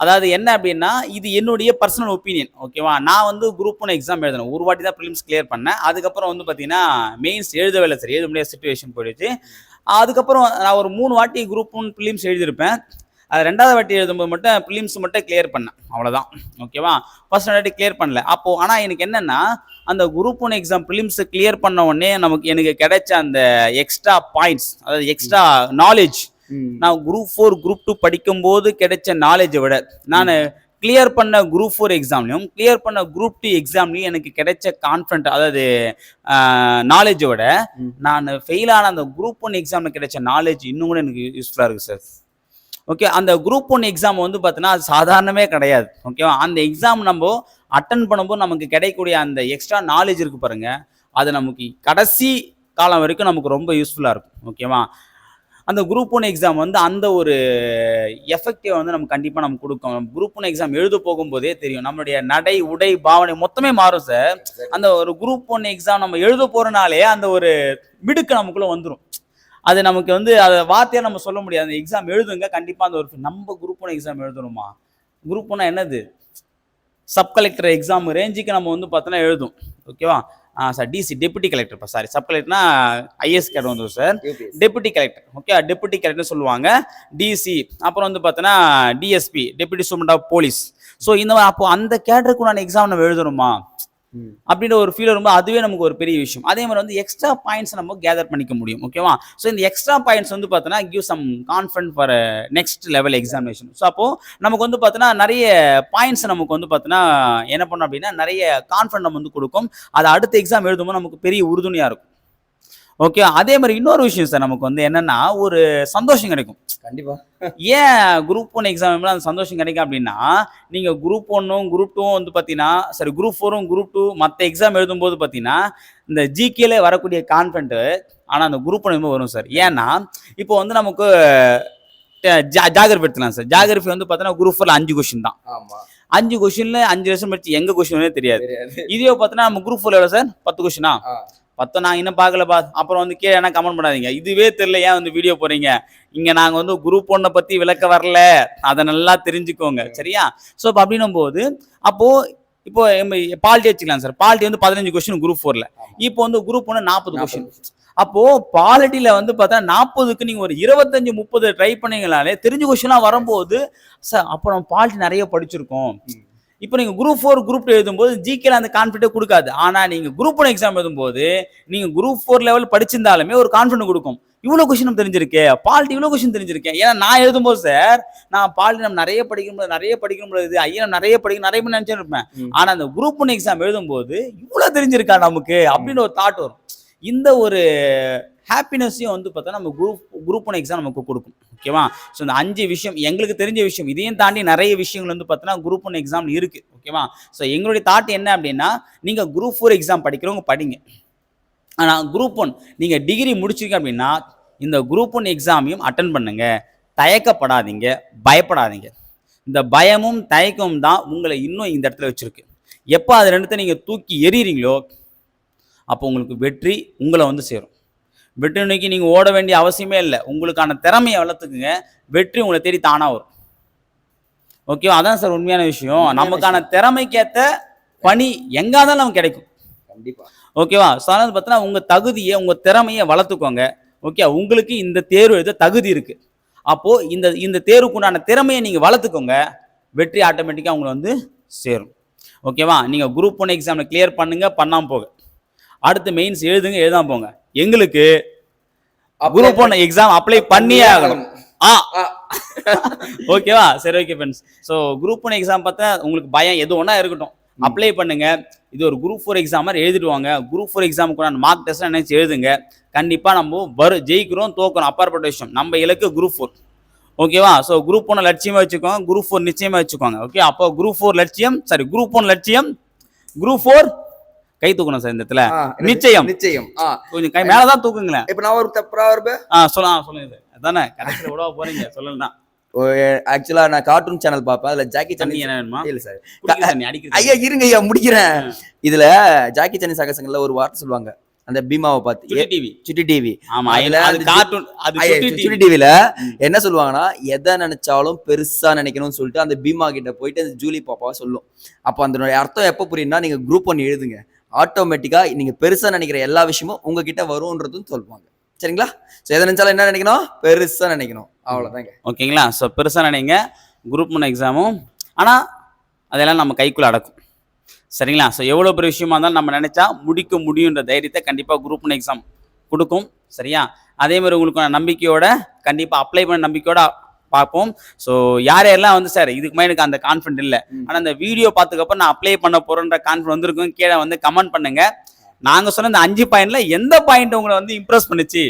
அதாவது என்ன அப்படின்னா இது என்னுடைய பர்சனல் ஒப்பீனியன் ஓகேவா நான் வந்து குரூப் ஒன் எக்ஸாம் எழுதினேன் ஒரு வாட்டி தான் ப்ரிலிம்ஸ் கிளியர் பண்ணேன். அதுக்கப்புறம் வந்து பார்த்தீங்கன்னா மெயின்ஸ் எழுதவே இல்லை சார். எழுத முடியாத சுச்சுவேஷன் போயிடுச்சு. அதுக்கப்புறம் நான் ஒரு மூணு வாட்டி குரூப் ஒன் ப்ரிலிம்ஸ் எழுதியிருப்பேன். அது ரெண்டாவது வாட்டி எழுதும்போது மட்டும் ப்ரிலிம்ஸ் மட்டும் கிளியர் பண்ணேன். அவ்வளோதான் ஓகேவா ஃபர்ஸ்ட் வாட்டி கிளியர் பண்ணல. அப்போது ஆனால் எனக்கு என்னென்னா அந்த group one exam prelims clear பண்ண உடனே நமக்கு எனக்கு கிடைச்ச அந்த எக்ஸ்ட்ரா பாயிண்ட்ஸ் அதாவது எக்ஸ்ட்ரா நாலேஜ் நான் குரூப் ஃபோர் குரூப் டூ படிக்கும்போது கிடைச்ச நாலேஜை விட நான் கிளியர் பண்ண குரூப் ஃபோர் எக்ஸாம்லையும் கிளியர் பண்ண குரூப் டூ எக்ஸாம்லையும் எனக்கு கிடைச்ச கான்ஃபிடன்ட் அதாவது நாலேஜை விட. நான் ஃபெயில் ஆன அந்த குரூப் ஒன் எக்ஸாமில் கிடைச்ச நாலேஜ் இன்னும் கூட எனக்கு யூஸ்ஃபுல்லாக இருக்குது சார் ஓகே அந்த குரூப் ஒன் எக்ஸாம் வந்து பார்த்தீங்கன்னா அது சாதாரணமே கிடையாது. ஓகேவா அந்த எக்ஸாம் நம்ம அட்டன் பண்ணும்போது நமக்கு கிடைக்கக்கூடிய அந்த எக்ஸ்ட்ரா நாலேஜ் இருக்கு பாருங்க அது நமக்கு கடைசி காலம் வரைக்கும் நமக்கு ரொம்ப யூஸ்ஃபுல்லாக இருக்கும். ஓகேவா அந்த குரூப் ஒன் எக்ஸாம் வந்து அந்த ஒரு எஃபெக்டிவ் வந்து நம்ம கண்டிப்பாக நம்ம கொடுக்கும். குரூப் ஒன் எக்ஸாம் எழுத போகும்போதே தெரியும். நம்மளுடைய நடை உடை பாவனை மொத்தமே மாறும் சார் அந்த ஒரு குரூப் ஒன் எக்ஸாம் நம்ம எழுத போறனாலே அந்த ஒரு மிடுக்கு நமக்குள்ள வந்துடும் அது நமக்கு வந்து அதை வார்த்தையா நம்ம சொல்ல முடியாது. அந்த எக்ஸாம் எழுதுங்க கண்டிப்பா அந்த ஒரு நம்ம குரூப் ஒன் எக்ஸாம் எழுதணுமா? குரூப் ஒன்னா என்னது? சப் கலெக்டர் எக்ஸாம் ரேஞ்சுக்கு நம்ம வந்து பார்த்தோன்னா எழுதும். ஓகேவா sir DC deputy collector sorry sub கலெக்டர்னா IS கேட் வந்துடும் sir deputy collector okay deputy collector சொல்லுவாங்க. டிசி அப்புறம் வந்து பார்த்தோன்னா DSP deputy superintendent of police so இந்த அப்போ அந்த கேட்டருக்கு நான் எக்ஸாம் நம்ம எழுதணுமா? அப்படின்ற ஒரு ஃபீல் வரும்போது அதுவே நமக்கு ஒரு பெரிய விஷயம். அதே மாதிரி வந்து எக்ஸ்ட்ரா பாயிண்ட்ஸ் நம்ம கேதர் பண்ணிக்க முடியும் ஓகேவா ஸோ இந்த எக்ஸ்ட்ரா பாயிண்ட்ஸ் வந்து பார்த்தோன்னா give some confident for next level examination so அப்போ நமக்கு வந்து பார்த்தோன்னா நிறைய பாயிண்ட்ஸ் நமக்கு வந்து பார்த்தோன்னா என்ன பண்ணோம் அப்படின்னா நிறைய கான்ஃபிடன்ட் நம்ம வந்து கொடுக்கும். அது அடுத்த எக்ஸாம் எழுதும்போது நமக்கு பெரிய உறுதுணையாக இருக்கும். ஓகே அதே மாதிரி இன்னொரு விஷயம் சார் நமக்கு வந்து என்னன்னா ஒரு சந்தோஷம் கிடைக்கும். கண்டிப்பா. ஏன் குரூப் ஒன் எக்ஸாம் அந்த சந்தோஷம் கிடைக்கும் அப்படின்னா நீங்க குரூப் ஒன்னும் குரூப் டூவும் வந்து பாத்தீங்கன்னா சரி குரூப் ஃபோரும் குரூப் டூ மற்ற எக்ஸாம் எழுதும்போது பாத்தீங்கன்னா இந்த ஜிகேல வரக்கூடிய கான்ஃபிடன்ட் ஆனா அந்த குரூப் ஒன் வரும் சார் ஏன்னா இப்போ வந்து நமக்கு ஜாகிரபி எடுத்துலாம் சார் ஜாகிரபி வந்து பார்த்தீங்கன்னா குரூப் ஃபோர்ல அஞ்சு கொஸ்டின் தான். அஞ்சு கொஸ்டின்ல அஞ்சு வருஷம் படிச்சு எங்க கொஸ்டினே தெரியாது. இதுவே பார்த்தீங்கன்னா நம்ம குரூப் ஃபோர்ல எவ்வளோ சார் பத்து கொஸ்டினா. பத்தம் நான் இன்னும் பார்க்கலப்பா அப்புறம் வந்து கீழே என்ன கமெண்ட் பண்ணாதீங்க. இதுவே தெரியல ஏன் வந்து வீடியோ போறீங்க இங்க நாங்க வந்து குரூப் ஒன்னை பத்தி விளக்க வரல. அதை நல்லா தெரிஞ்சுக்கோங்க. சரியா? ஸோ இப்போ அப்படின்னும் போது அப்போ இப்போ பாலிட்டி வச்சுக்கலாம் சார் பாலிட்டி வந்து பதினஞ்சு கொஸ்டின் குரூப் ஃபோர்ல. இப்போ வந்து குரூப் ஒன்று நாற்பது கொஸ்டின் அப்போ பாலிட்டியில வந்து பார்த்தா நாற்பதுக்கு நீங்க ஒரு இருபத்தஞ்சு முப்பது ட்ரை பண்ணீங்களாலே தெரிஞ்ச கொஸ்டின்லாம் வரும்போது சார் அப்போ நம்ம பாலிட்டி நிறைய படிச்சிருக்கோம். இப்போ நீங்க குரூப் ஃபோர் குரூப் எழுதும்போது ஜிகேல அந்த கான்ஃபிடென்ட் கொடுக்காது. ஆனா நீங்க குரூப் ஒன் எக்ஸாம் எழுதும்போது நீங்க குரூப் ஃபோர் லெவல் படிச்சிருந்தாலுமே ஒரு கான்ஃபிடென்ட் கொடுக்கும். இவ்வளவு கொஸ்டின் தெரிஞ்சிருக்கே. பாலிட்டி இவ்வளவு கொஸ்டின் தெரிஞ்சிருக்கேன் ஏன்னா நான் எழுதும்போது சார் நான் பாலிட்டி நம்ம நிறைய படிக்கணும் நிறைய படிக்கணும் இது ஐயா நிறைய படிக்க நிறைய பண்ணி நினைச்சிட்டு இருப்பேன். ம். ஆனா அந்த குரூப் ஒன் எக்ஸாம் எழுதும்போது இவ்வளவு தெரிஞ்சிருக்கா நமக்கு? அப்படின்னு ஒரு தாட் வரும். இந்த ஒரு ஹாப்பினஸையும் வந்து பார்த்தா நம்ம குரூப் குரூப் ஒன் எக்ஸாம் நமக்கு கொடுக்கும் ஓகேவா ஸோ இந்த அஞ்சு விஷயம் எங்களுக்கு தெரிஞ்ச விஷயம் இதையும் தாண்டி நிறைய விஷயங்கள் வந்து பார்த்தோன்னா குரூப் ஒன் எக்ஸாம் இருக்கு ஓகேவா ஸோ எங்களுடைய தாட் என்ன அப்படின்னா நீங்கள் குரூப் ஃபோர் எக்ஸாம் படிக்கிறவங்க படிங்க. ஆனால் குரூப் ஒன் நீங்கள் டிகிரி முடிச்சிருக்க அப்படின்னா இந்த குரூப் ஒன் எக்ஸாமையும் அட்டன் பண்ணுங்க. தயக்கப்படாதீங்க பயப்படாதீங்க. இந்த பயமும் தயக்கமும் தான் உங்களை இன்னும் இந்த இடத்துல வச்சுருக்கு. எப்போ அது ரெண்டுத்தை நீங்கள் தூக்கி எறிகிறீங்களோ அப்போ உங்களுக்கு வெற்றி உங்களை வந்து சேரும். வெற்றி நோக்கி நீங்கள் ஓட வேண்டிய அவசியமே இல்லை. உங்களுக்கான திறமையை வளர்த்துக்குங்க. வெற்றி உங்களை தேடி தானாக வரும். ஓகேவா அதான் சார் உண்மையான விஷயம். நமக்கான திறமைக்கேற்ற பணி எங்கே இருந்தாலும் நமக்கு கிடைக்கும். கண்டிப்பா. ஓகேவா ஸோ அதனால பார்த்தீங்கன்னா உங்கள் தகுதியை உங்கள் திறமையை வளர்த்துக்கோங்க. ஓகே உங்களுக்கு இந்த தேர்வு எழுத தகுதி இருக்கு. அப்போ இந்த இந்த தேர்வுக்குண்டான திறமையை நீங்கள் வளர்த்துக்கோங்க. வெற்றி ஆட்டோமேட்டிக்காக உங்களை வந்து சேரும். ஓகேவா நீங்கள் குரூப் ஒன் எக்ஸாமில் கிளியர் பண்ணுங்க பண்ணாமல் போக அடுத்து மெயின்ஸ் எழுதுங்க எழுதாம போங்க. எங்களுக்கு குரூப் ஒன் எக்ஸாம் அப்ளை பண்ணியே ஆகணும். ஆ. ஓகேவா சரி okay friends so group one exam பார்த்தா உங்களுக்கு பயம் எது ஒன்றா இருக்கட்டும். அப்ளை பண்ணுங்க. இது ஒரு குரூப் ஃபோர் எக்ஸாம் மாதிரி எழுதிடுவாங்க. குரூப் ஃபோர் எக்ஸாமுக்கு மார்க் டெஸ்ட் நினைச்சு எழுதுங்க. கண்டிப்பா நம்ம வரும் ஜெயிக்கிறோம் தோக்குறோம் அப்பாற்பட்ட விஷயம் நம்ம இலக்கு குரூப் ஃபோர் ஓகேவா ஸோ குரூப் ஒன் லட்சியமா வச்சுக்கோங்க. குரூப் ஃபோர் நிச்சயமா வச்சுக்கோங்க. ஓகே அப்போ குரூப் ஃபோர் லட்சியம் சாரி குரூப் ஒன் லட்சியம் குரூப் ஃபோர் கை தூக்கணும் சார் இந்த இடத்துல. நிச்சயம். நிச்சயம். கொஞ்சம் கை மேலதான் தூக்குங்களேன். இப்ப நான் ஒரு தப்புறா வருப ஆ சொல்ல ஆ, சொல்லுங்க அதானே கடைசியில் விடவா போறீங்க? சொல்லலாம் ஆக்சுவலா நான் கார்ட்டூன் சேனல் பார்ப்பேன். அதுல ஜாக்கி சன்னி என்ன வேணுமா? இல்ல சார். ஐயா இருங்க ஐயா முடிக்கிறேன். இதுல ஜாக்கி சன்னி சாகசங்கள்ல ஒரு வார்த்தை சொல்லுவாங்க. அந்த பீமாவை பார்த்து. டிவி. சுட்டி டிவி. ஆமா அது கார்ட்டூன் அது சுட்டி சுட்டி டிவி. டிவில. என்ன சொல்லுவாங்கன்னா எதை நினைச்சாலும் பெருசா நினைக்கணும்னு சொல்லிட்டு அந்த பீமா கிட்ட போயிட்டு அந்த ஜூலி பாப்பாவை சொல்லும். அப்போ அதனுடைய அர்த்தம் எப்போ புரியும்னா நீங்க குரூப் ஒன் எழுதுங்க. ஆட்டோமேட்டிக்காக நீங்கள் பெருசாக நினைக்கிற எல்லா விஷயமும் உங்ககிட்ட வரும்ன்றதும் சொல்லுவாங்க. சரிங்களா? ஸோ எதை நினச்சாலும் என்ன நினைக்கணும்? பெருசாக நினைக்கணும். அவ்வளோதாங்க ஓகேங்களா? ஸோ பெருசாக நினைங்க. குரூப் மூணு எக்ஸாமும் ஆனால் அதெல்லாம் நம்ம கைக்குள்ளே அடக்கும். சரிங்களா? ஸோ எவ்வளோ பெரிய விஷயமா இருந்தாலும் நம்ம நினச்சா முடிக்க முடியுன்ற தைரியத்தை கண்டிப்பாக குரூப் ஒன் எக்ஸாம் கொடுக்கும். சரியா? அதே மாதிரி உங்களுக்கு நம்பிக்கையோட கண்டிப்பாக அப்ளை பண்ண நம்பிக்கையோட பார்ப்போம். ஸோ யார் யாரெல்லாம் வந்து சார் இதுக்கு மேலே எனக்கு அந்த கான்ஃபிடென்ட் இல்லை. ஆனால் அந்த வீடியோ பார்த்ததுக்கப்புறம் நான் அப்ளை பண்ண போறேன்ற கான்ஃபிடன்ட் வந்திருக்கும். கீழே வந்து கமெண்ட் பண்ணுங்க. நாங்க சொன்ன இந்த அஞ்சு பாயிண்ட்ல எந்த பாயிண்ட் உங்களை வந்து இம்ப்ரெஸ் பண்ணுச்சு?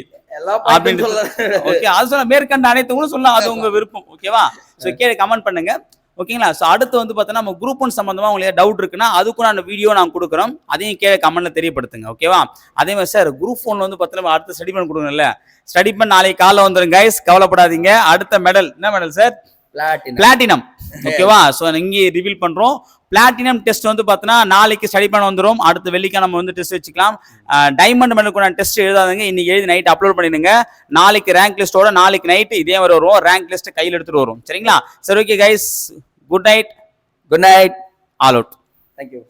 அப்படின்னு ஓகே அது சொல்ல மேற்கண்ட அனைத்தும் சொல்லலாம். அது உங்க விருப்பம். ஓகேவா ஸோ கீழே கமெண்ட் பண்ணுங்க. ஓகேங்களா? ஸோ அடுத்து வந்து பார்த்தோன்னா நம்ம குரூப் ஒன் சம்மந்தமாக உங்களுக்கு டவுட் இருக்குன்னா அதுக்கும் நான் வீடியோ நான் கொடுக்குறோம். அதையும் கீழே கமெண்ட்ல தெரியப்படுத்துங்க ஓகேவா அதே மாதிரி சார் குரூப் ஒன் வந்து பார்த்தோன்னா அடுத்து ஸ்டடி பண்ண கொடுக்கணும்ல? ஸ்டடி பண்ண நாளைக்கு காலைல வந்துடும் கைஸ் கவலைப்படாதீங்க. அடுத்த மெடல் என்ன மெடல் சார் பிளாட்டினம் பிளாட்டினம் ஓகேவா ஸோ இங்கே ரிவீல் பண்றோம். பிளாட்டினம் டெஸ்ட் வந்து பார்த்தீங்கன்னா நாளைக்கு ஸ்டடி பண்ண வந்துடும் அடுத்த வெள்ளிக்கு நம்ம வந்து டெஸ்ட் வச்சுக்கலாம். டைமண்ட் மெடலுக்கு டெஸ்ட் எழுதாதுங்க. இன்னைக்கு எழுதி நைட் அப்லோட் பண்ணிடுங்க. நாளைக்கு ரேங்க் லிஸ்டோட நாளைக்கு நைட் இதே மாதிரி வரும் ரேங்க் லிஸ்ட் கையில் எடுத்துட்டு வரும் சரிங்களா? சரி okay guys good night. Good night. All out. Thank you.